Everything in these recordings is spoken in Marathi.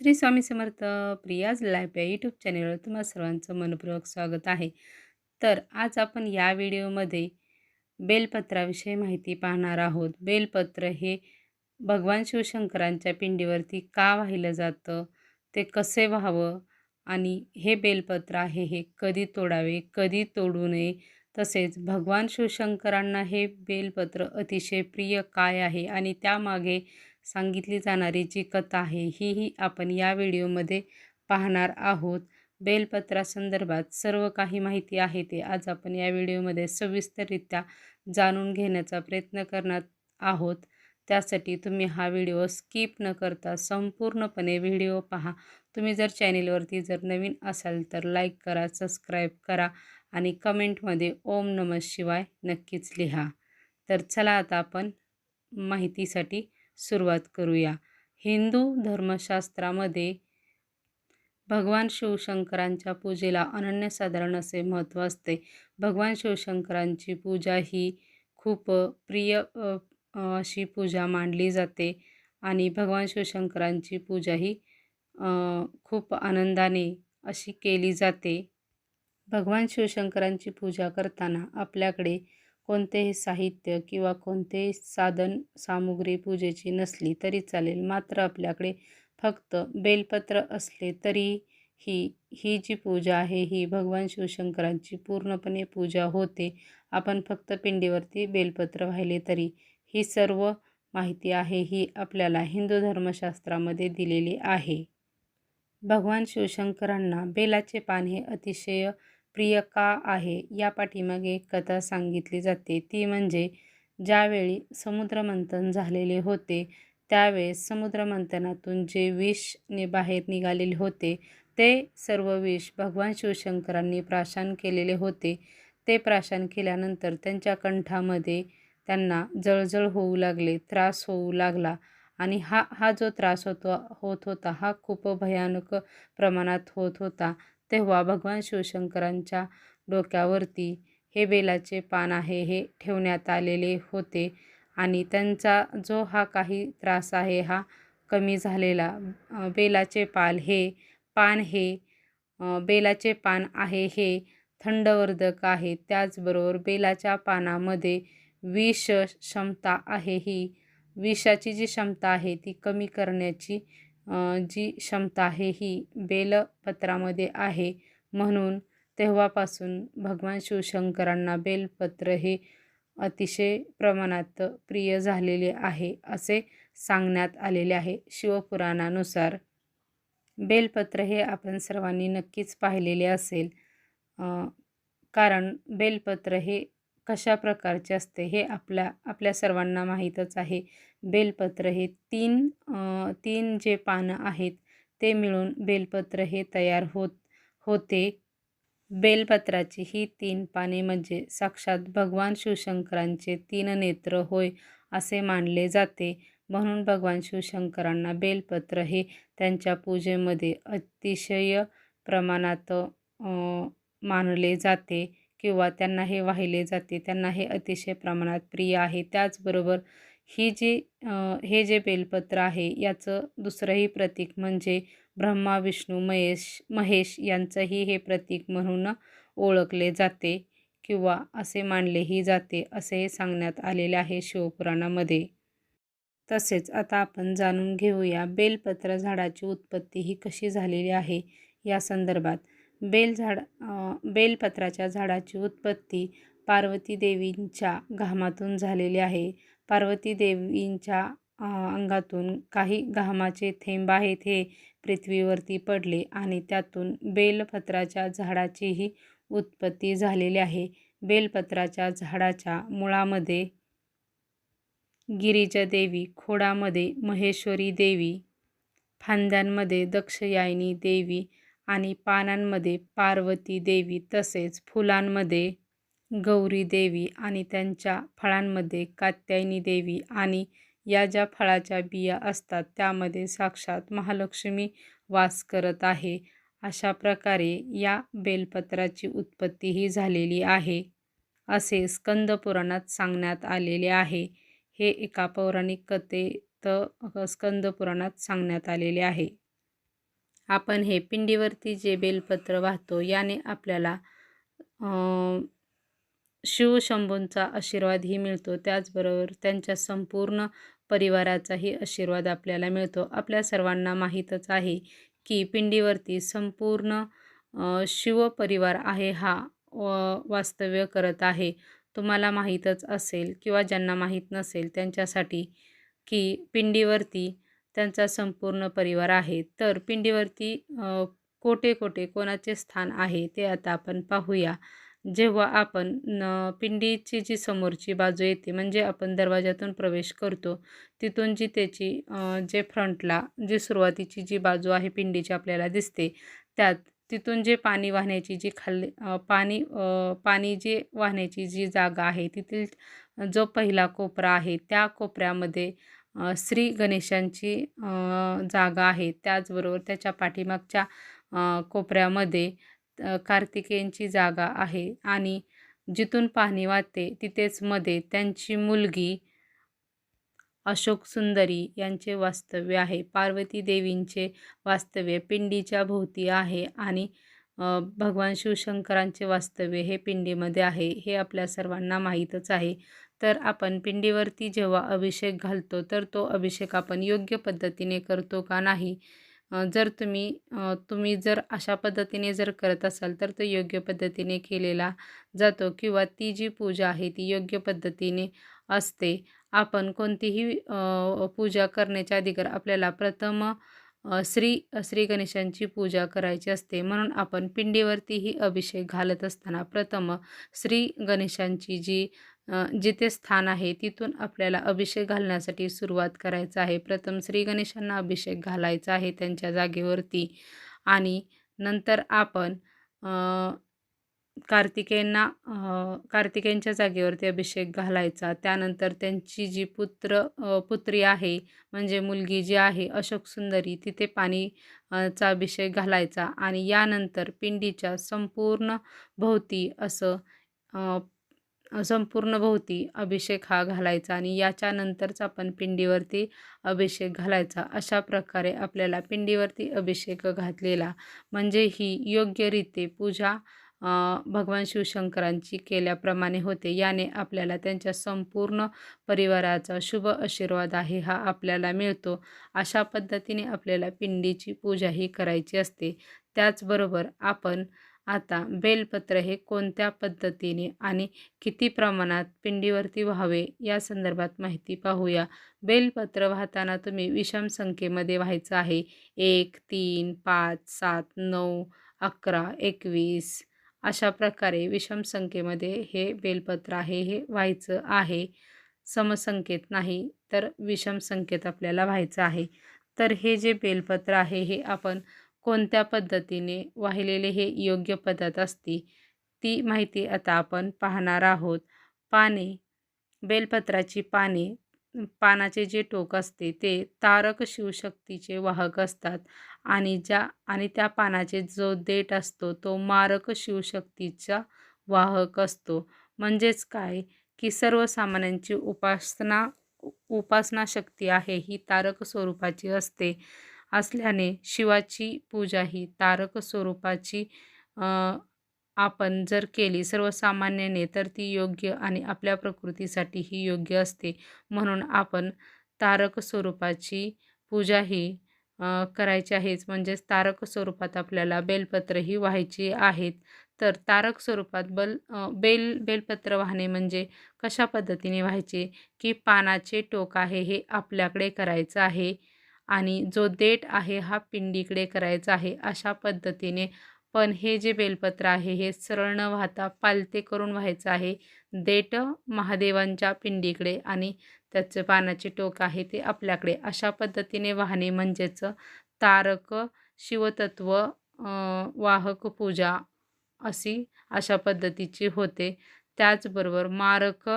श्री स्वामी समर्थ प्रियाज लाईफ या यूट्यूब चॅनेलवर तुम्हा सर्वांचं मनपूर्वक स्वागत आहे. तर आज आपण या व्हिडिओमध्ये बेलपत्राविषयी माहिती पाहणार आहोत. बेलपत्र हे भगवान शिवशंकरांच्या पिंडीवरती का वाहिलं जातं ते कसे व्हावं आणि हे बेलपत्र आहे हे कधी तोडावे कधी तोडू नये तसेच भगवान शिवशंकरांना हे बेलपत्र अतिशय प्रिय काय आहे आणि त्यामागे सांगितली जाणारी जी कथा आहे हीही आपण या व्हिडिओमध्ये पाहणार आहोत. बेलपत्रासंदर्भात सर्व काही माहिती आहे ते आज आपण या व्हिडिओमध्ये सविस्तररित्या जाणून घेण्याचा प्रयत्न करणार आहोत. त्यासाठी तुम्ही हा व्हिडिओ स्किप न करता संपूर्णपणे व्हिडिओ पहा. तुम्ही जर चॅनेलवरती जर नवीन असाल तर लाईक करा सबस्क्राईब करा आणि कमेंटमध्ये ओम नमः शिवाय नक्कीच लिहा. तर चला आता आपण माहितीसाठी सुरुवात करूया. हिंदू धर्मशास्त्रामध्ये भगवान शिवशंकरांच्या पूजेला अनन्यसाधारण असे महत्त्व असते. भगवान शिवशंकरांची पूजा ही खूप प्रिय अशी पूजा मानली जाते आणि भगवान शिवशंकरांची पूजा ही खूप आनंदाने अशी केली जाते. भगवान शिवशंकरांची पूजा करताना आपल्याकडे कोणतेही साहित्य किंवा कोणतेही साधन सामुग्री पूजेची नसली तरी चालेल. मात्र आपल्याकडे फक्त बेलपत्र असले तरी ही ही जी पूजा आहे ही भगवान शिवशंकरांची पूर्णपणे पूजा होते. आपण फक्त पिंडीवरती बेलपत्र वाहिले तरी ही सर्व माहिती आहे ही आपल्याला हिंदू धर्मशास्त्रामध्ये दिलेली आहे. भगवान शिवशंकरांना बेलाचे पान हे अतिशय प्रिय का आहे. या पाठीमागे एक कथा सांगितली जाते. ती म्हणजे ज्यावेळी समुद्रमंथन झालेले होते त्यावेळेस समुद्रमंथनातून जे विष ने बाहेर निघालेले होते ते सर्व विष भगवान शिवशंकरांनी प्राशन केलेले होते. ते प्राशन केल्यानंतर त्यांच्या कंठामध्ये त्यांना जळजळ होऊ लागले त्रास होऊ लागला आणि हा हा जो त्रास होतो होत होता हा खूप भयानक प्रमाणात होत होता. तेव्हा भगवान शिवशंकरांच्या डोक्यावरती हे बेलाचे पान आहे हे ठेवण्यात आलेले होते आणि त्यांचा जो हा काही त्रास आहे हा कमी झालेला. बेलाचे पाल हे पान हे बेलाचे पान आहे हे थंडवर्धक आहे. त्याचबरोबर बेलाच्या पानामध्ये विष क्षमता आहे. ही विषाची जी क्षमता आहे ती कमी करण्याची जी क्षमता आहे ही बेलपत्रामध्ये आहे. म्हणून तेव्हापासून भगवान शिवशंकरांना बेलपत्र हे अतिशय प्रमाणात प्रिय झालेले आहे असे सांगण्यात आलेले आहे शिवपुराणानुसार. बेलपत्र हे आपण सर्वांनी नक्कीच पाहिलेले असेल. कारण बेलपत्र हे कशा प्रकारचे असते हे आपल्या आपल्या सर्वांना माहीतच आहे. बेलपत्र हे तीन तीन जे पानं आहेत ते मिळून बेलपत्र हे तयार होत होते. बेलपत्राची ही तीन पाने म्हणजे साक्षात भगवान शिवशंकरांचे तीन नेत्र होय असे मानले जाते. म्हणून भगवान शिवशंकरांना बेलपत्र हे त्यांच्या पूजेमध्ये अतिशय प्रमाणात मानले जाते. किंवा त्यांना हे वाहिले जाते त्यांना हे अतिशय प्रमाणात प्रिय आहे. त्याचबरोबर ही जी हे जे बेलपत्र आहे याचं दुसरंही प्रतीक म्हणजे ब्रह्मा विष्णू महेश महेश यांचंही हे प्रतीक म्हणून ओळखले जाते किंवा असे मानलेही जाते असे सांगण्यात आलेले आहे शिवपुराणामध्ये. तसेच आता आपण जाणून घेऊया बेलपत्र झाडाची उत्पत्ती ही कशी झालेली आहे या संदर्भात. बेल झाड बेलपत्राच्या झाडाची उत्पत्ती पार्वती देवींच्या घामातून झालेली आहे. पार्वती देवींच्या अंगातून काही घामाचे थेंब आहेत हे पृथ्वीवरती पडले आणि त्यातून बेलपत्राच्या झाडाचीही उत्पत्ती झालेली आहे. बेलपत्राच्या झाडाच्या मुळामध्ये गिरीजा देवी खोडामध्ये महेश्वरी देवी फांद्यांमध्ये दक्षयायनी देवी आणि पानांमध्ये पार्वती देवी तसेच फुलांमध्ये गौरी देवी आणि त्यांच्या फळांमध्ये कात्यायनी देवी आणि या ज्या फळाच्या बिया असतात त्यामध्ये साक्षात महालक्ष्मी वास करत आहे. अशा प्रकारे या बेलपत्राची उत्पत्तीही झालेली आहे असे स्कंद पुराणात सांगण्यात आलेले आहे. हे एका पौराणिक कथेत स्कंदपुराणात सांगण्यात आलेले आहे. आपण हे पिंडीवरती जे बेलपत्र वाहतो याने आपल्याला शिवशंभूंचा आशीर्वादही मिळतो. त्याचबरोबर त्यांच्या संपूर्ण परिवाराचाही आशीर्वाद आपल्याला मिळतो. आपल्या सर्वांना माहीतच आहे की पिंडीवरती संपूर्ण शिवपरिवार आहे हा व वास्तव्य करत आहे. तुम्हाला माहीतच असेल किंवा ज्यांना माहीत नसेल त्यांच्यासाठी की पिंडीवरती त्यांचा संपूर्ण परिवार आहे. तर पिंडीवरती कोठे कोठे कोणाचे स्थान आहे ते आता आपण पाहूया. जेव्हा आपण न पिंडीची जी समोरची बाजू येते म्हणजे आपण दरवाजातून प्रवेश करतो तिथून जी त्याची जे फ्रंटला जी सुरुवातीची जी बाजू आहे पिंडीची आपल्याला दिसते त्यात तिथून जे पाणी वाहण्याची जी खाल्ली पाणी पाणी जे वाहण्याची जी जागा आहे तिथील जो पहिला कोपरा आहे त्या कोपऱ्यामध्ये श्री गणेशांची जागा आहे. त्याचबरोबर त्याच्या पाठीमागच्या कोपऱ्यामध्ये कार्तिकेयांची जागा आहे. आणि जिथून पाणी वाहते तिथेच मध्ये त्यांची मुलगी अशोक सुंदरी यांचे वास्तव्य आहे. पार्वती देवींचे वास्तव्य पिंडीच्या भोवती आहे. आणि भगवान शिवशंकरांचे वास्तव्य हे पिंडीमध्ये आहे हे आपल्या सर्वांना माहीतच आहे. तर आपण पिंडीवरती जेव्हा अभिषेक घालतो तर तो अभिषेक आपण योग्य पद्धतीने करतो का नाही? जर तुम्ही तुम्ही जर अशा पद्धतीने जर करत असाल तर तो योग्य पद्धतीने केलेला जातो किंवा ती जी पूजा आहे ती योग्य पद्धतीने असते. आपण कोणतीही पूजा करण्याच्या अधिकार आपल्याला प्रथम श्री श्री गणेशांची पूजा करायची असते. म्हणून आपण पिंडीवरतीही अभिषेक घालत असताना प्रथम श्री गणेशांची जी जिथे स्थान आहे तिथून आपल्याला अभिषेक घालण्यासाठी सुरुवात करायचं आहे. प्रथम श्री गणेशांना अभिषेक घालायचा आहे त्यांच्या जागेवरती आणि नंतर आपण कार्तिकेयांना कार्तिकेयांच्या जागेवरती अभिषेक घालायचा. त्यानंतर त्यांची जी पुत्र पुत्री आहे म्हणजे मुलगी जी आहे अशोक सुंदरी तिथे पाणी चा अभिषेक घालायचा. आणि यानंतर पिंडीच्या संपूर्ण भोवती असं संपूर्ण भोवती अभिषेक हा घालायचा. आणि याच्यानंतरच आपण पिंडीवरती अभिषेक घालायचा. अशा प्रकारे आपल्याला पिंडीवरती अभिषेक घातलेला. म्हणजे ही योग्यरीते पूजा भगवान शिवशंकरांची केल्याप्रमाणे होते. याने आपल्याला त्यांच्या संपूर्ण परिवाराचा शुभ आशीर्वाद आहे हा आपल्याला मिळतो. अशा पद्धतीने आपल्याला पिंडीची पूजा ही करायची असते. त्याचबरोबर आपण आता बेलपत्र हे कोणत्या पद्धतीने आणि किती प्रमाणात पिंडीवरती व्हावे या संदर्भात माहिती पाहूया. बेलपत्र वाहताना तुम्ही विषम संख्येमध्ये व्हायचं आहे. एक तीन पाच सात नऊ अकरा एकवीस अशा प्रकारे विषम संख्येमध्ये हे बेलपत्र आहे हे व्हायचं आहे. समसंख्येत नाही तर विषम संख्येत आपल्याला व्हायचं आहे. तर हे जे बेलपत्र आहे हे आपण कोणत्या पद्धतीने वाहिलेले हे योग्य पद्धत असते ती माहिती आता आपण पाहणार आहोत. पाने बेलपत्राची पाने पानाचे जे टोक असते ते तारक शिवशक्तीचे वाहक असतात. आणि ज्या आणि त्या पानाचे जो देठ असतो तो मारक शिवशक्तीचा वाहक असतो. म्हणजेच काय? की सर्वसामान्यांची उपासना उपासना शक्ती आहे ही तारक स्वरूपाची असते. असल्याने शिवाची पूजा ही तारक स्वरूपाची आपण जर केली सर्वसामान्याने तर ती योग्य आणि आपल्या प्रकृतीसाठी ही योग्य असते. म्हणून आपण तारक स्वरूपाची पूजा ही करायचे आहेच. म्हणजेच तारक स्वरूपात आपल्याला बेलपत्रही व्हायची आहेत. तर तारक स्वरूपात बल बेल बेलपत्र वाहणे म्हणजे कशा पद्धतीने व्हायचे? की पानाचे टोक आहे हे आपल्याकडे करायचं आहे आणि जो देठ आहे हा पिंडीकडे करायचा आहे अशा पद्धतीने. पण हे जे बेलपत्र आहे हे सरळ न वाहता पालते करून व्हायचं आहे. देठ महादेवांच्या पिंडीकडे आणि त्याचं पानाचे टोक आहे ते आपल्याकडे. अशा पद्धतीने वाहणे म्हणजेच तारक शिवतत्व वाहक पूजा अशी अशा पद्धतीची होते. त्याचबरोबर मारक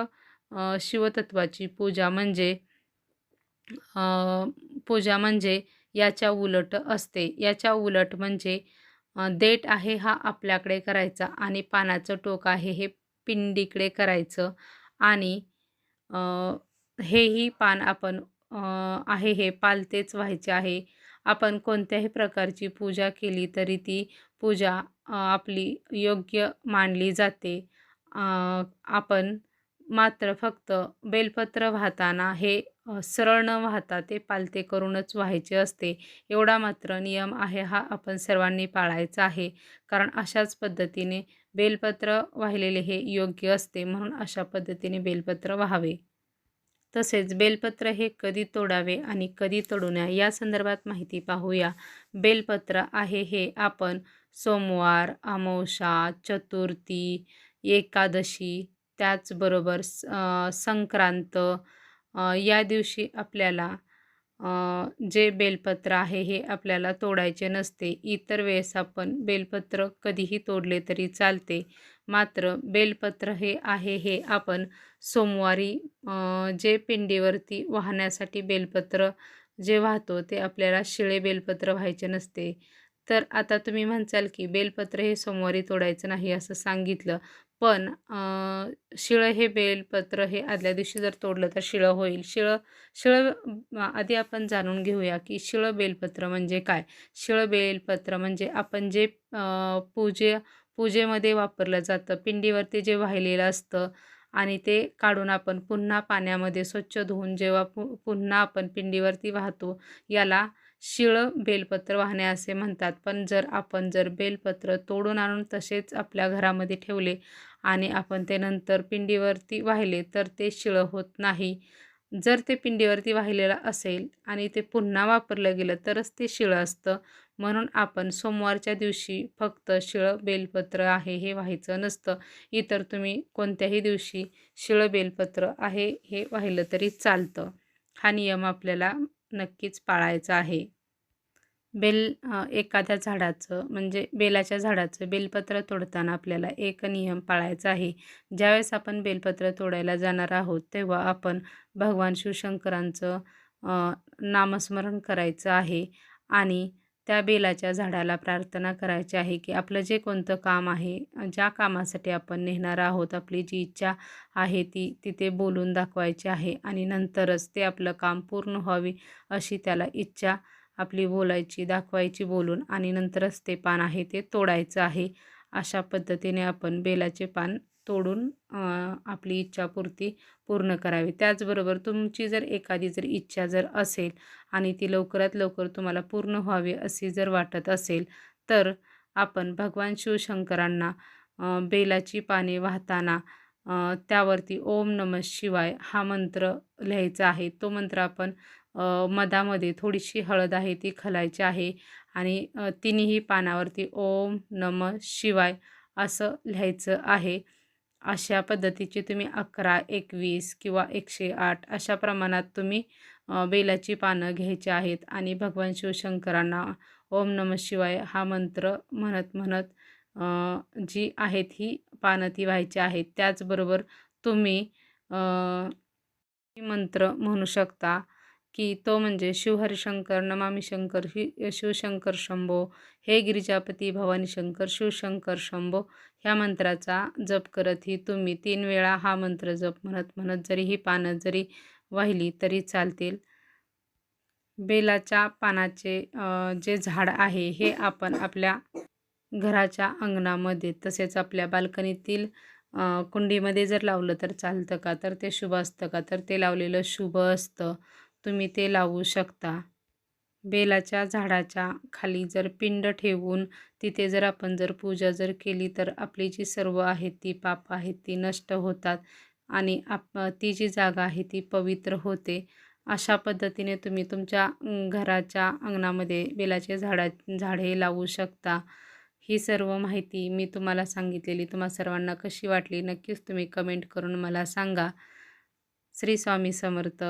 शिवतत्वाची पूजा म्हणजे पूजा म्हणजे याच्या उलट असते. याच्या उलट म्हणजे देठ आहे हा आपल्याकडे करायचा आणि पानाचं टोक आहे हे पिंडीकडे करायचं आणि हेही पान आपण आहे हे पालतेच व्हायचे आहे. आपण कोणत्याही प्रकारची पूजा केली तरी ती पूजा आपली योग्य मानली जाते. आपण मात्र फक्त बेलपत्र वाहताना हे सरळ न वाहता ते पालते करूनच व्हायचे असते. एवढा मात्र नियम आहे हा आपण सर्वांनी पाळायचा आहे. कारण अशाच पद्धतीने बेलपत्र वाहिलेले हे योग्य असते म्हणून अशा पद्धतीने बेलपत्र व्हावे. तसेच बेलपत्र हे कधी तोडावे आणि कधी तोडू नये या संदर्भात माहिती पाहूया. बेलपत्र आहे हे आपण सोमवार अमावशा चतुर्थी एकादशी त्याचबरोबर स संक्रांत या दिवशी आपल्याला जे बेलपत्र आहे हे आपल्याला तोडायचे नसते. इतर वेळेस आपण बेलपत्र कधीही तोडले तरी चालते. मात्र बेलपत्र हे आहे हे आपण सोमवारी जे पिंडीवरती वाहण्यासाठी बेलपत्र जे वाहतो ते आपल्याला शिळे बेलपत्र व्हायचे नसते. तर आता तुम्ही म्हणसाल की बेलपत्र हे सोमवारी तोडायचं नाही असं सांगितलं. पण शिळं हे बेलपत्र हे आदल्या दिवशी जर तोडलं तर शिळं होईल. शिळं शिळं आधी आपण जाणून घेऊया की शिळं बेलपत्र म्हणजे काय? शिळं बेलपत्र म्हणजे आपण जे पूजे पूजेमध्ये वापरलं जातं. पिंडीवरती जे वाहिलेलं असतं आणि ते काढून आपण पुन्हा पाण्यामध्ये स्वच्छ धुवून जेव्हा पु पुन्हा आपण पिंडीवरती वाहतो याला शिळं बेलपत्र वाहणे असे म्हणतात. पण जर आपण जर बेलपत्र तोडून आणून तसेच आपल्या घरामध्ये ठेवले आणि आपण ते नंतर पिंडीवरती वाहिले तर ते शिळं होत नाही. जर ते पिंडीवरती वाहिलेलं असेल आणि ते पुन्हा वापरलं गेलं तरच ते शिळं असतं. म्हणून आपण सोमवारच्या दिवशी फक्त शिळं बेलपत्र आहे हे व्हायचं नसतं. इतर तुम्ही कोणत्याही दिवशी शिळं बेलपत्र आहे हे वाहिलं तरी चालतं. हा नियम आपल्याला नक्कीच पाळायचा आहे. बेल एखाद्या झाडाचं म्हणजे बेलाच्या झाडाचं बेलपत्र तोडताना आपल्याला एक नियम पाळायचा आहे. ज्यावेळेस आपण बेलपत्र तोडायला जाणार आहोत तेव्हा आपण भगवान शिवशंकरांचं नामस्मरण करायचं आहे आणि त्या बेलाच्या झाडाला प्रार्थना करायची आहे की आपलं जे कोणतं काम आहे ज्या कामासाठी आपण नेणार आहोत आपली जी इच्छा आहे ती तिथे बोलून दाखवायची आहे आणि नंतरच ते आपलं काम पूर्ण व्हावी अशी त्याला इच्छा आपली बोलायची दाखवायची बोलून आणि नंतरच ते पान आहे ते तोडायचं आहे. अशा पद्धतीने आपण बेलाचे पान तोडून आपली इच्छापूर्ती पूर्ण करावी. त्याचबरोबर तुमची जर एखादी जर इच्छा जर असेल आणि ती लवकरात लवकर तुम्हाला पूर्ण व्हावी अशी जर वाटत असेल तर आपण भगवान शिवशंकरांना बेलाची पाने वाहताना त्यावरती ओम नमः शिवाय हा मंत्र लिहायचा आहे. तो मंत्र आपण मधामध्ये थोडीशी हळद आहे ती खलायची आहे आणि तिन्ही पानावरती ओम नमः शिवाय असं लिहायचं आहे. अशा पद्धतीची तुम्ही अकरा एकवीस किंवा एकशे आठ अशा प्रमाणात तुम्ही बेलाची पानं घ्यायची आहेत आणि भगवान शिवशंकरांना ओम नमः शिवाय हा मंत्र म्हणत म्हणत जी आहेत ही पानं ती व्हायची आहेत. त्याचबरोबर तुम्ही मंत्र म्हणू शकता. की तो म्हणजे शिवहरिशंकर नमामि शंकर हि शिवशंकर शंभो हे गिरिजापती भवानी शंकर शिवशंकर शंभो ह्या मंत्राचा जप करतही तुम्ही तीन वेळा हा मंत्र जप म्हणत म्हणत जरी ही पानं जरी वाहिली तरी चालतील. बेलाच्या पानाचे जे झाड आहे हे आपण आपल्या घराच्या अंगणामध्ये तसेच आपल्या बाल्कनीतील कुंडीमध्ये जर लावलं तर चालतं का? तर ते शुभ असतं का? तर ते लावलेलं शुभ असतं. तुम्ही ते लावू शकता. बेलाच्या झाडाच्या खाली जर पिंड ठेवून तिथे जर आपण जर पूजा जर केली तर आपली जी सर्व आहे ती पाप आहेत ती नष्ट होतात आणि आप ती जी जागा आहे ती पवित्र होते. अशा पद्धतीने तुम्ही तुमच्या घराच्या अंगणामध्ये बेलाचे झाडा झाडे लावू शकता. ही सर्व माहिती मी तुम्हाला सांगितलेली तुम्हा सर्वांना कशी वाटली नक्कीच तुम्ही कमेंट करून मला सांगा. श्री स्वामी समर्थ.